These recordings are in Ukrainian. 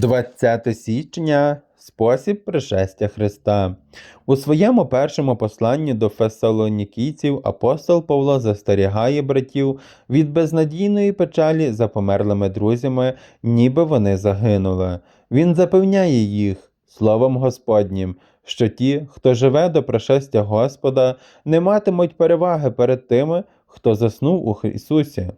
20 січня спосіб пришестя Христа. У своєму першому посланні до фесалонікійців апостол Павло застерігає братів від безнадійної печалі за померлими друзями, ніби вони загинули. Він запевняє їх словом Господнім, що ті, хто живе до пришестя Господа, не матимуть переваги перед тими, хто заснув у Ісусі.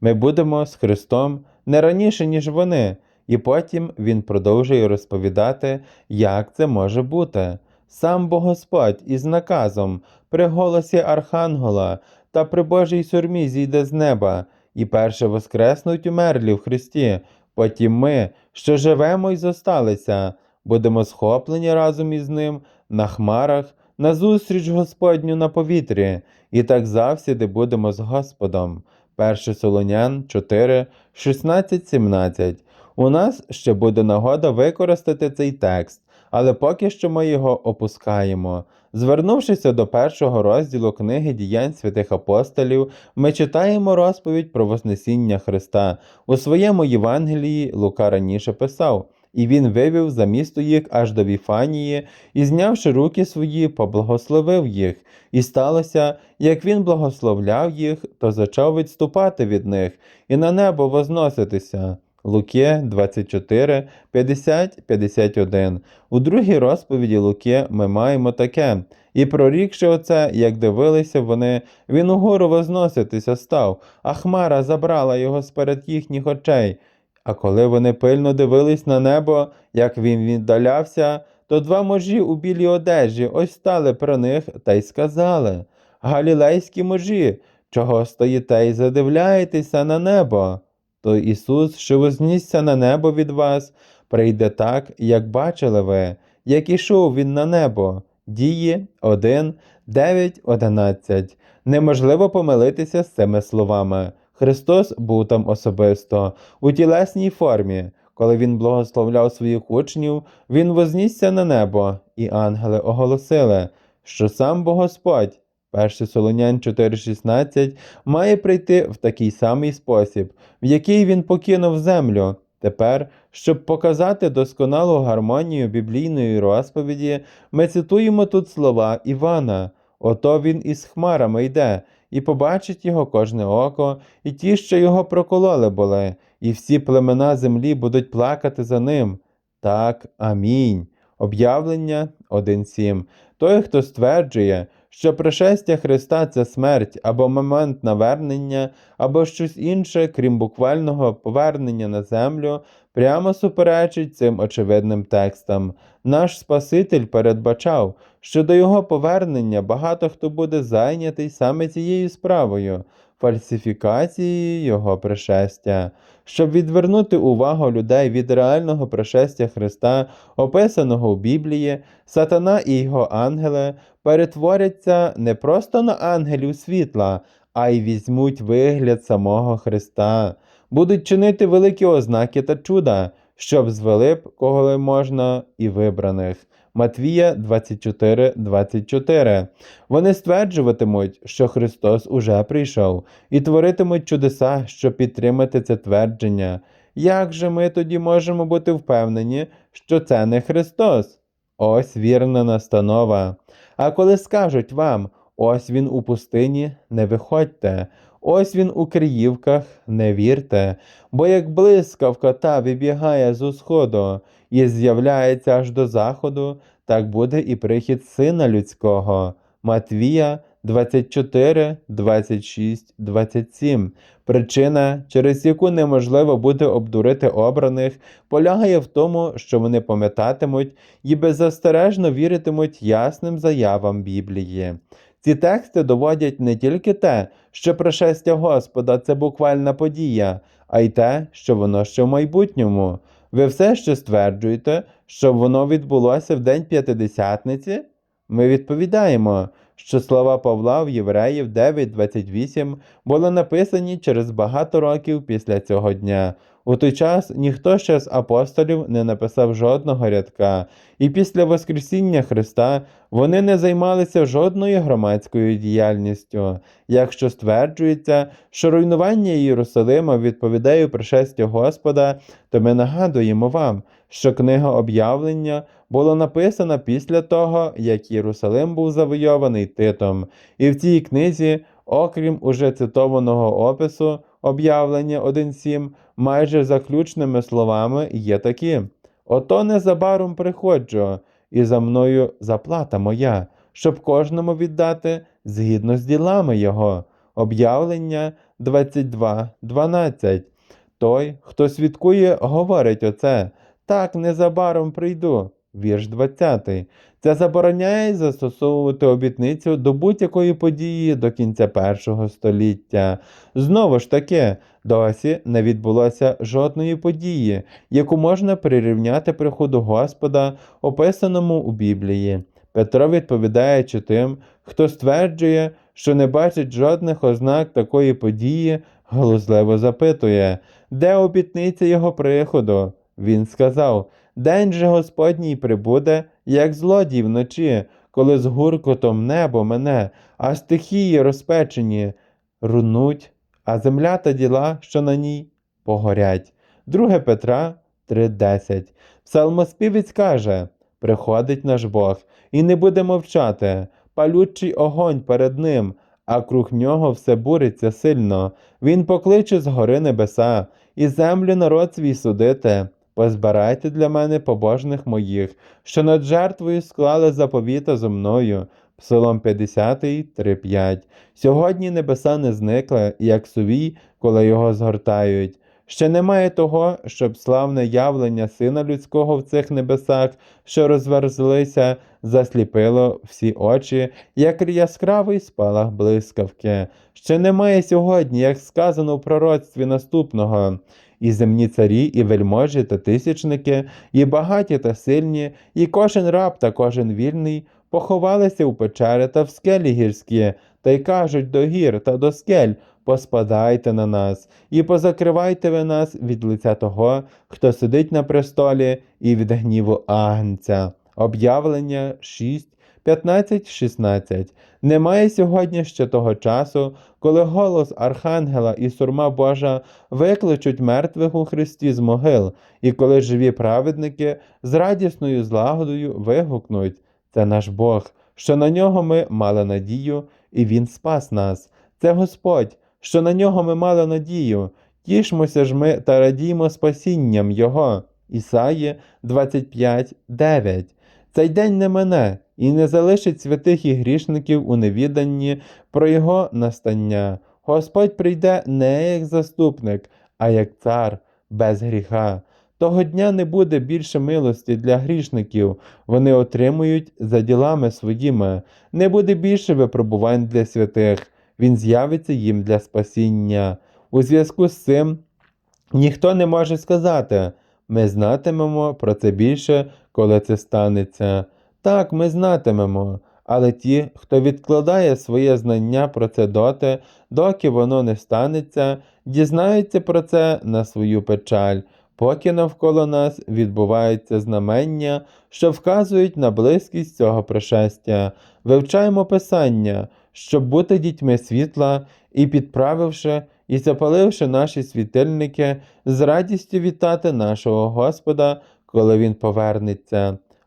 Ми будемо з Христом не раніше, ніж вони. І потім він продовжує розповідати, як це може бути. Сам бо Господь із наказом при голосі Архангела та при Божій сурмі зійде з неба, і перше воскреснуть умерлі в Христі. Потім ми, що живемо й зосталися, будемо схоплені разом із ним на хмарах, на зустріч Господню на повітрі, і так завсіди будемо з Господом. 1 Солонян 4, 16, 17. У нас ще буде нагода використати цей текст, але поки що ми його опускаємо. Звернувшися до першого розділу книги діянь святих апостолів, ми читаємо розповідь про Вознесіння Христа. У своєму Євангелії Лука раніше писав, і він вивів за місто їх аж до Віфанії, і, знявши руки свої, поблагословив їх. І сталося, як він благословляв їх, то почав відступати від них і на небо возноситися. Луки 24, 50, 51. У другій розповіді Луки ми маємо таке. І прорікши оце, як дивилися вони, він угору возноситися став, а хмара забрала його сперед їхніх очей. А коли вони пильно дивились на небо, як він віддалявся, то два можі у білій одежі ось стали про них та й сказали Галілейські можі, чого стоїте й задивляєтеся на небо? То Ісус, що вознісся на небо від вас, прийде так, як бачили ви, як ішов Він на небо. Дії 1, 9, 11. Неможливо помилитися з цими словами. Христос був там особисто, у тілесній формі. Коли Він благословляв своїх учнів, Він вознісся на небо, і ангели оголосили, що сам Бог Господь, 1 Солонян 4,16, має прийти в такий самий спосіб, в який він покинув землю. Тепер, щоб показати досконалу гармонію біблійної розповіді, ми цитуємо тут слова Івана. Ото він із хмарами йде, і побачить його кожне око, і ті, що його прокололи були, і всі племена землі будуть плакати за ним. Так, амінь. Об'явлення 1.7. Той, хто стверджує, що пришестя Христа це смерть або момент навернення, або щось інше, крім буквального повернення на землю, прямо суперечить цим очевидним текстам. Наш Спаситель передбачав, що до його повернення багато хто буде зайнятий саме цією справою фальсифікацією його пришестя. Щоб відвернути увагу людей від реального пришестя Христа, описаного в Біблії, сатана і його ангели перетворяться не просто на ангелів світла, а й візьмуть вигляд самого Христа, будуть чинити великі ознаки та чуда, щоб звели б кого можна і вибраних. Матвія 24, 24. Вони стверджуватимуть, що Христос уже прийшов, і творитимуть чудеса, щоб підтримати це твердження. Як же ми тоді можемо бути впевнені, що це не Христос? Ось вірна настанова. А коли скажуть вам, ось він у пустині, не виходьте, ось він у Криївках, не вірте, бо як блискавка та вибігає з усходу і з'являється аж до заходу, так буде і прихід Сина Людського. Матвія 24, 26, 27. Причина, через яку неможливо буде обдурити обраних, полягає в тому, що вони пам'ятатимуть і беззастережно віритимуть ясним заявам Біблії. Ці тексти доводять не тільки те, що пришестя Господа це буквальна подія, а й те, що воно ще в майбутньому. Ви все ще стверджуєте, що воно відбулося в день П'ятидесятниці? Ми відповідаємо, що слова Павла в Євреїв 9.28 були написані через багато років після цього дня. У той час ніхто ще з апостолів не написав жодного рядка, і після Воскресіння Христа вони не займалися жодною громадською діяльністю. Якщо стверджується, що руйнування Єрусалима відповідає пришестю Господа, то ми нагадуємо вам, що книга об'явлення була написана після того, як Єрусалим був завойований Титом, і в цій книзі, окрім уже цитованого опису об'явлення 1.7, майже заключними словами є такі: Ото незабаром приходжу, і за мною заплата моя, щоб кожному віддати згідно з ділами його. Об'явлення 22.12. Той, хто свідкує, говорить оце. Так, незабаром прийду. Вірш 20. Це забороняє застосовувати обітницю до будь-якої події до кінця першого століття. Знову ж таки, досі не відбулося жодної події, яку можна прирівняти приходу Господа, описаному у Біблії. Петро, відповідаючи тим, хто стверджує, що не бачить жодних ознак такої події, глузливо запитує, де обітниця його приходу? Він сказав: День же Господній прибуде, як злодій вночі, коли з гуркотом небо мене, а стихії розпечені рунуть, а земля та діла, що на ній, погорять. 2 Петра 3:10. Псалмоспівець каже: Приходить наш Бог, і не буде мовчати, палючий огонь перед ним, а круг нього все буриться сильно. Він покличе з гори небеса, і землю народ свій судити. Позбирайте для мене побожних моїх, що над жертвою склали заповіта зо мною. Псалом 50, 3.5. Сьогодні небеса не зникли, як сувій, коли його згортають. Ще немає того, щоб славне явлення Сина Людського в цих небесах, що розверзлися, засліпило всі очі, як яскравий спалах блискавки. Ще немає сьогодні, як сказано в пророцтві наступного. І земні царі, і вельможі та тисячники, і багаті та сильні, і кожен раб та кожен вільний поховалися у печери та в скелі гірські, та й кажуть до гір та до скель поспадайте на нас, і позакривайте ви нас від лиця того, хто сидить на престолі, і від гніву Агнця. Об'явлення 6, 15, 16. Немає сьогодні ще того часу, коли голос Архангела і сурма Божа викличуть мертвих у Христі з могил, і коли живі праведники з радісною злагодою вигукнуть це наш Бог, що на нього ми мали надію, і Він спас нас. Це Господь, що на нього ми мали надію. Тішмося ж ми та радіймо спасінням Його. Ісаї 25, 9. Цей день не мене і не залишить святих і грішників у невіданні про Його настання. Господь прийде не як заступник, а як цар без гріха. Того дня не буде більше милості для грішників, вони отримують за ділами своїми, не буде більше випробувань для святих, він з'явиться їм для спасіння. У зв'язку з цим ніхто не може сказати, ми знатимемо про це більше, коли це станеться. Так, ми знатимемо, але ті, хто відкладає своє знання про це доти, доки воно не станеться, дізнаються про це на свою печаль, поки навколо нас відбуваються знамення, що вказують на близькість цього пришестя. Вивчаємо Писання, щоб бути дітьми світла і підправивши і запаливши наші світильники, з радістю вітати нашого Господа, коли Він повернеться.